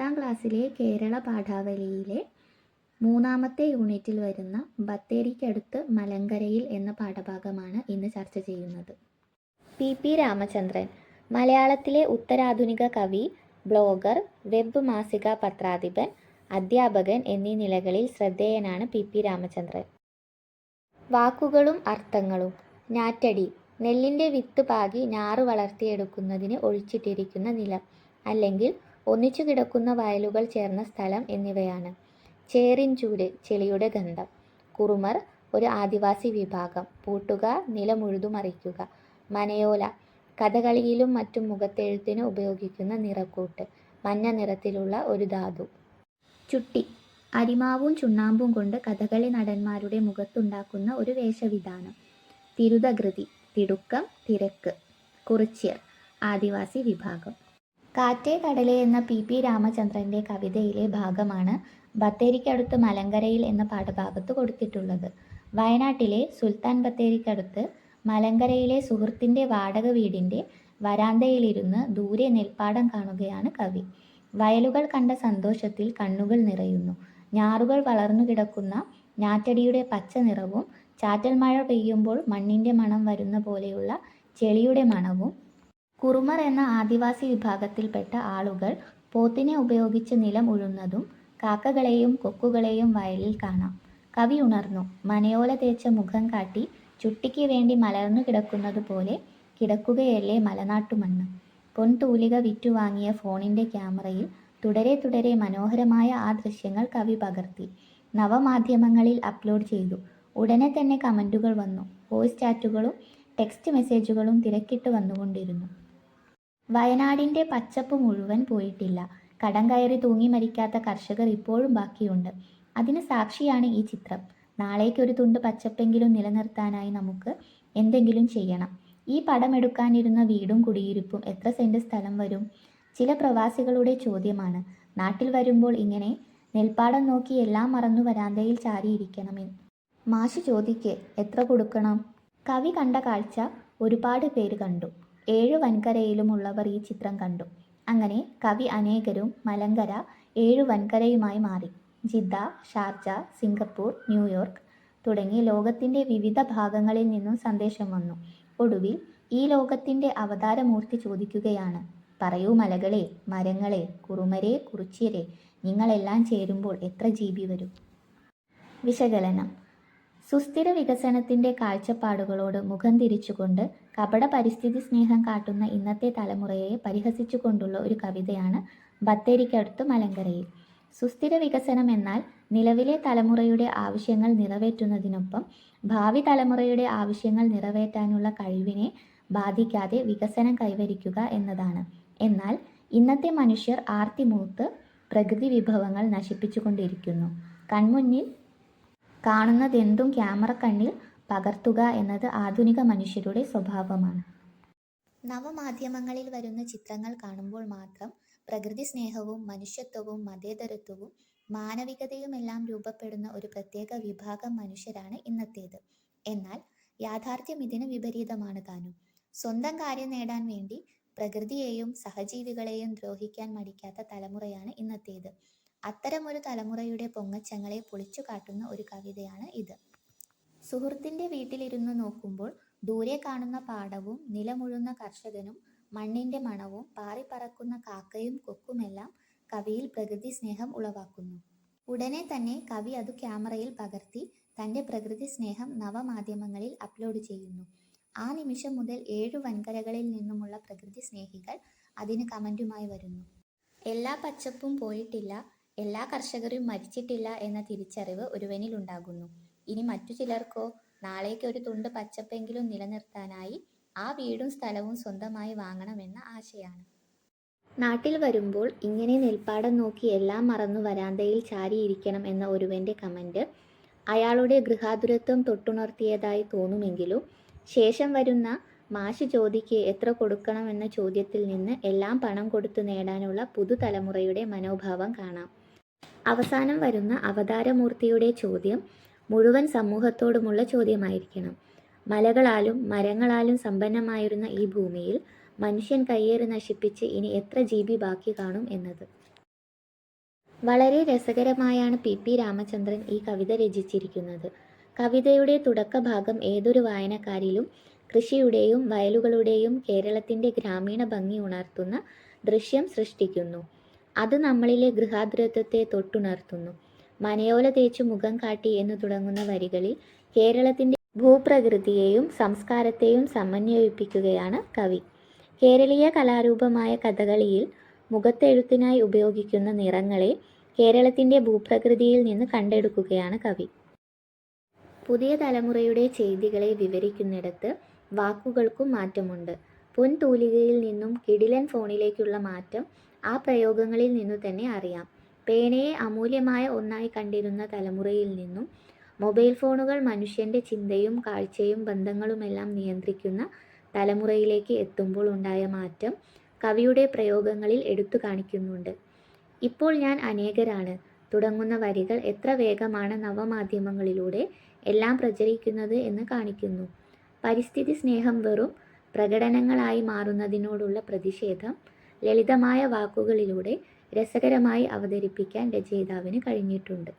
പത്താം ക്ലാസ്സിലെ കേരള പാഠാവലിയിലെ മൂന്നാമത്തെ യൂണിറ്റിൽ വരുന്ന ബത്തേരിക്കടുത്ത് മലങ്കരയിൽ എന്ന പാഠഭാഗമാണ് ഇന്ന് ചർച്ച ചെയ്യുന്നത്. പി. പി. രാമചന്ദ്രൻ മലയാളത്തിലെ ഉത്തരാധുനിക കവി ബ്ലോഗർ വെബ് മാസിക പത്രാധിപൻ അധ്യാപകൻ എന്നീ നിലകളിൽ ശ്രദ്ധേയനാണ് പി. പി. രാമചന്ദ്രൻ. വാക്കുകളും അർത്ഥങ്ങളും ഞാറ്റടി നെല്ലിന്റെ വിത്ത് പാകി ഞാറ് വളർത്തിയെടുക്കുന്നതിന് ഒഴിച്ചിട്ടിരിക്കുന്ന നിലം അല്ലെങ്കിൽ ഒന്നിച്ചു കിടക്കുന്ന വയലുകൾ ചേർന്ന സ്ഥലം എന്നിവയാണ്. ചേറിൻചൂര് ചെളിയുടെ ഗന്ധം. കുറുമർ ഒരു ആദിവാസി വിഭാഗം. പൂട്ടുക നിലമുഴുതുമറിക്കുക മനയോല കഥകളിയിലും മറ്റും മുഖത്തെഴുത്തിന് ഉപയോഗിക്കുന്ന നിറക്കൂട്ട്. മഞ്ഞ നിറത്തിലുള്ള ഒരു ധാതു. ചുട്ടി. അരിമാവും ചുണ്ണാമ്പും കൊണ്ട് കഥകളി നടന്മാരുടെ മുഖത്തുണ്ടാക്കുന്ന ഒരു വേഷവിധാനം. തിരുതകൃതി. തിടുക്കം തിരക്ക്. കുറിച്യർ. ആദിവാസി വിഭാഗം. കാറ്റേ കടലേ എന്ന പി പി രാമചന്ദ്രന്റെ കവിതയിലെ ഭാഗമാണ് ബത്തേരിക്കടുത്ത് മലങ്കരയിൽ എന്ന പാഠഭാഗത്ത് കൊടുത്തിട്ടുള്ളത്. വയനാട്ടിലെ സുൽത്താൻ ബത്തേരിക്കടുത്ത് മലങ്കരയിലെ സുഹൃത്തിന്റെ വാടക വീടിന്റെ വരാന്തയിലിരുന്ന് ദൂരെ നെൽപ്പാടം കാണുകയാണ് കവി. വയലുകൾ കണ്ട സന്തോഷത്തിൽ കണ്ണുകൾ നിറയുന്നു. ഞാറുകൾ വളർന്നു കിടക്കുന്ന ഞാറ്റടിയുടെ പച്ച നിറവും ചാറ്റൽ മഴ പെയ്യുമ്പോൾ മണ്ണിന്റെ മണം വരുന്ന പോലെയുള്ള ചെളിയുടെ മണവും കുറുമർ എന്ന ആദിവാസി വിഭാഗത്തിൽപ്പെട്ട ആളുകൾ പോത്തിനെ ഉപയോഗിച്ച് നിലം ഉഴുന്നതും കാക്കകളെയും കൊക്കുകളെയും വയലിൽ കാണാം. കവി ഉണർന്നു മനയോല തേച്ച മുഖം കാട്ടി ചുട്ടിക്ക് വേണ്ടി മലർന്നു കിടക്കുന്നത് പോലെ കിടക്കുകയല്ലേ മലനാട്ടുമണ്ണ്. പൊൻതൂലിക വിറ്റുവാങ്ങിയ ഫോണിന്റെ ക്യാമറയിൽ തുടരെ തുടരെ മനോഹരമായ ആ ദൃശ്യങ്ങൾ കവി പകർത്തി. നവമാധ്യമങ്ങളിൽ അപ്ലോഡ് ചെയ്തു. ഉടനെ തന്നെ കമന്റുകൾ വന്നു. വോയിസ് ചാറ്റുകളും ടെക്സ്റ്റ് മെസ്സേജുകളും തിരക്കിട്ട് വന്നുകൊണ്ടിരുന്നു. വയനാടിന്റെ പച്ചപ്പ് മുഴുവൻ പോയിട്ടില്ല. കടം കയറി തൂങ്ങി മരിക്കാത്ത കർഷകർ ഇപ്പോഴും ബാക്കിയുണ്ട്. അതിന് സാക്ഷിയാണ് ഈ ചിത്രം. നാളേക്കൊരു തുണ്ട് പച്ചപ്പെങ്കിലും നിലനിർത്താനായി നമുക്ക് എന്തെങ്കിലും ചെയ്യണം. ഈ പടമെടുക്കാനിരുന്ന വീടും കുടിയിരിപ്പും എത്ര സെന്റ് സ്ഥലം വരും? ചില പ്രവാസികളുടെ ചോദ്യമാണ്. നാട്ടിൽ വരുമ്പോൾ ഇങ്ങനെ നെൽപ്പാടം നോക്കി എല്ലാം മറന്നു വരാന്തയിൽ ചാരിയിരിക്കണമെന്ന് മാഷ് ചോദിക്ക് എത്ര കൊടുക്കണം? കവി കണ്ട കാഴ്ച ഒരുപാട് പേര് കണ്ടു. ഏഴു വൻകരയിലുമുള്ളവർ ഈ ചിത്രം കണ്ടു. അങ്ങനെ കവി അനേകരും മലങ്കര ഏഴു വൻകരയുമായി മാറി. ജിദ്ദ ഷാർജ സിംഗപ്പൂർ ന്യൂയോർക്ക് തുടങ്ങി ലോകത്തിന്റെ വിവിധ ഭാഗങ്ങളിൽ നിന്നും സന്ദേശം വന്നു. ഒടുവിൽ ഈ ലോകത്തിന്റെ അവതാരമൂർത്തി ചോദിക്കുകയാണ് പറയൂ മലകളെ മരങ്ങളെ കുറുമരെ കുറിച്ചിരെ നിങ്ങളെല്ലാം ചേരുമ്പോൾ എത്ര ജീവി വരും? വിശകലനം. സുസ്ഥിര വികസനത്തിന്റെ കാഴ്ചപ്പാടുകളോട് മുഖം തിരിച്ചുകൊണ്ട് കപട പരിസ്ഥിതി സ്നേഹം കാട്ടുന്ന ഇന്നത്തെ തലമുറയെ പരിഹസിച്ചുകൊണ്ടുള്ള ഒരു കവിതയാണ് ബത്തേരിക്കടുത്ത് മലങ്കരയിൽ. സുസ്ഥിര വികസനം എന്നാൽ നിലവിലെ തലമുറയുടെ ആവശ്യങ്ങൾ നിറവേറ്റുന്നതിനൊപ്പം ഭാവി തലമുറയുടെ ആവശ്യങ്ങൾ നിറവേറ്റാനുള്ള കഴിവിനെ ബാധിക്കാതെ വികസനം കൈവരിക്കുക എന്നതാണ്. എന്നാൽ ഇന്നത്തെ മനുഷ്യർ ആർത്തിമൂത്ത് പ്രകൃതി വിഭവങ്ങൾ നശിപ്പിച്ചുകൊണ്ടിരിക്കുന്നു. കൺമുന്നിൽ കാണുന്നതെന്തും ക്യാമറ കണ്ണിൽ പകർത്തുക എന്നത് ആധുനിക മനുഷ്യരുടെ സ്വഭാവമാണ്. നവമാധ്യമങ്ങളിൽ വരുന്ന ചിത്രങ്ങൾ കാണുമ്പോൾ മാത്രം പ്രകൃതി സ്നേഹവും മനുഷ്യത്വവും മതേതരത്വവും മാനവികതയുമെല്ലാം രൂപപ്പെടുന്ന ഒരു പ്രത്യേക വിഭാഗം മനുഷ്യരാണ് ഇന്നത്തേത്. എന്നാൽ യാഥാർത്ഥ്യം ഇതിന് വിപരീതമാണ് താനും. സ്വന്തം കാര്യം നേടാൻ വേണ്ടി പ്രകൃതിയെയും സഹജീവികളെയും ദ്രോഹിക്കാൻ മടിക്കാത്ത തലമുറയാണ് ഇന്നത്തേത്. അത്തരമൊരു തലമുറയുടെ പൊങ്ങച്ചങ്ങളെ പൊളിച്ചു കാട്ടുന്ന ഒരു കവിതയാണ് ഇത്. സുഹൃത്തിന്റെ വീട്ടിലിരുന്ന് നോക്കുമ്പോൾ ദൂരെ കാണുന്ന പാടവും നിലമുഴുന്ന കർഷകനും മണ്ണിന്റെ മണവും പാറിപ്പറക്കുന്ന കാക്കയും കൊക്കുമെല്ലാം കവിയിൽ പ്രകൃതി സ്നേഹം ഉളവാക്കുന്നു. ഉടനെ തന്നെ കവി അത് ക്യാമറയിൽ പകർത്തി തന്റെ പ്രകൃതി സ്നേഹം നവമാധ്യമങ്ങളിൽ അപ്ലോഡ് ചെയ്യുന്നു. ആ നിമിഷം മുതൽ ഏഴു വൻകരകളിൽ നിന്നുമുള്ള പ്രകൃതി സ്നേഹികൾ അതിന് കമന്റുമായി വരുന്നു. എല്ലാ പച്ചപ്പും പോയിട്ടില്ല. എല്ലാ കർഷകരും മരിച്ചിട്ടില്ല എന്ന തിരിച്ചറിവ് ഒരുവനിൽ ഉണ്ടാകുന്നു ഇനി മറ്റു ചിലർക്കോ നാളേക്ക് ഒരു തുണ്ട് പച്ചപ്പെങ്കിലും നിലനിർത്താനായി ആ വീടും സ്ഥലവും സ്വന്തമായി വാങ്ങണമെന്ന ആശയാണ്. നാട്ടിൽ വരുമ്പോൾ ഇങ്ങനെ നെൽപ്പാടം നോക്കി എല്ലാം മറന്നു വരാന്തയിൽ ചാരിയിരിക്കണം എന്ന ഒരുവന്റെ കമന്റ് അയാളുടെ ഗൃഹാതുരത്വം തൊട്ടുണർത്തിയതായി തോന്നുമെങ്കിലും ശേഷം വരുന്ന മാഷ് ചോദിക്ക് എത്ര കൊടുക്കണമെന്ന ചോദ്യത്തിൽ നിന്ന് എല്ലാം പണം കൊടുത്തു നേടാനുള്ള പുതുതലമുറയുടെ മനോഭാവം കാണാം. അവസാനം വരുന്ന അവതാരമൂർത്തിയുടെ ചോദ്യം മുഴുവൻ സമൂഹത്തോടുമുള്ള ചോദ്യമായിരിക്കണം. മലകളാലും മരങ്ങളാലും സമ്പന്നമായിരുന്ന ഈ ഭൂമിയിൽ മനുഷ്യൻ കയ്യേറി നശിപ്പിച്ച് ഇനി എത്ര ജി ബി ബാക്കി കാണും എന്നത്. വളരെ രസകരമായാണ് പി പി രാമചന്ദ്രൻ ഈ കവിത രചിച്ചിരിക്കുന്നത്. കവിതയുടെ തുടക്കഭാഗം ഏതൊരു വായനക്കാരിലും കൃഷിയുടെയും വയലുകളുടെയും കേരളത്തിന്റെ ഗ്രാമീണ ഭംഗി ഉണർത്തുന്ന ദൃശ്യം സൃഷ്ടിക്കുന്നു. അത് നമ്മളിലെ ഗൃഹാതുരത്വത്തെ തൊട്ടുണർത്തുന്നു. മനയോല തേച്ചു മുഖം കാട്ടി എന്ന് തുടങ്ങുന്ന വരികളിൽ കേരളത്തിന്റെ ഭൂപ്രകൃതിയെയും സംസ്കാരത്തെയും സമന്വയിപ്പിക്കുകയാണ് കവി. കേരളീയ കലാരൂപമായ കഥകളിയിൽ മുഖത്തെഴുത്തിനായി ഉപയോഗിക്കുന്ന നിറങ്ങളെ കേരളത്തിന്റെ ഭൂപ്രകൃതിയിൽ നിന്ന് കണ്ടെടുക്കുകയാണ് കവി. പുതിയ തലമുറയുടെ ചെയ്തികളെ വിവരിക്കുന്നിടത്ത് വാക്കുകൾക്കും മാറ്റമുണ്ട്. പൊൻതൂലികയിൽ നിന്നും കിടിലൻ ഫോണിലേക്കുള്ള മാറ്റം ആ പ്രയോഗങ്ങളിൽ നിന്നു തന്നെ അറിയാം. പേനയെ അമൂല്യമായ ഒന്നായി കണ്ടിരുന്ന തലമുറയിൽ നിന്നും മൊബൈൽ ഫോണുകൾ മനുഷ്യന്റെ ചിന്തയും കാഴ്ചയും ബന്ധങ്ങളുമെല്ലാം നിയന്ത്രിക്കുന്ന തലമുറയിലേക്ക് എത്തുമ്പോൾ ഉണ്ടായ മാറ്റം കവിയുടെ പ്രയോഗങ്ങളിൽ എടുത്തു കാണിക്കുന്നുണ്ട്. ഇപ്പോൾ ഞാൻ അനേകരാണ്. തുടങ്ങുന്ന വരികൾ എത്ര വേഗമാണ് നവമാധ്യമങ്ങളിലൂടെ എല്ലാം പ്രചരിക്കുന്നത് എന്ന് കാണിക്കുന്നു. പരിസ്ഥിതി സ്നേഹം വെറും പ്രകടനങ്ങളായി മാറുന്നതിനോടുള്ള പ്രതിഷേധം ലളിതമായ വാക്കുകളിലൂടെ രസകരമായി അവതരിപ്പിക്കാൻ രചയിതാവിന് കഴിഞ്ഞിട്ടുണ്ട്.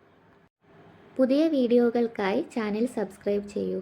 പുതിയ വീഡിയോകൾക്കായി ചാനൽ സബ്സ്ക്രൈബ് ചെയ്യൂ.